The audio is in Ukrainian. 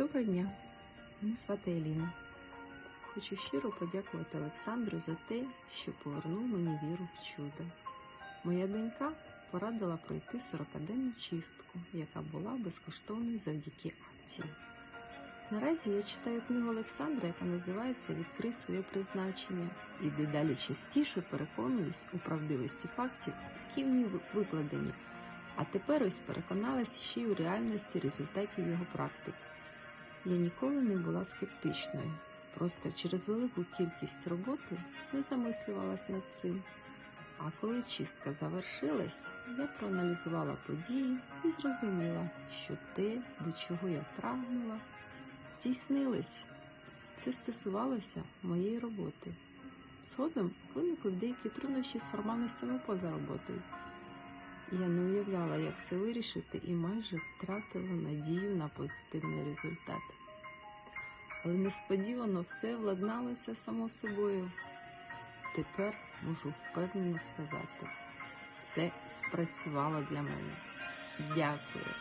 Доброго дня, мене звати Еліна. Хочу щиро подякувати Олександру за те, що повернув мені віру в чудо. Моя донька порадила пройти 40-денну чистку, яка була безкоштовною завдяки акції. Наразі я читаю книгу Олександра, яка називається Відкрий своє призначення, і дедалі частіше переконуюсь у правдивості фактів, які в ній викладені. А тепер ось переконалася ще й у реальності результатів його практики. Я ніколи не була скептичною, просто через велику кількість роботи не замислювалась над цим. А коли чистка завершилась, я проаналізувала події і зрозуміла, що те, до чого я прагнула, здійснилось. Це стосувалося моєї роботи. Згодом виникли деякі труднощі з формальностями поза роботою. Я не уявляла, як це вирішити, і майже втратила надію на позитивний результат. Але несподівано все владналося само собою. Тепер можу впевнено сказати, це спрацювало для мене. Дякую.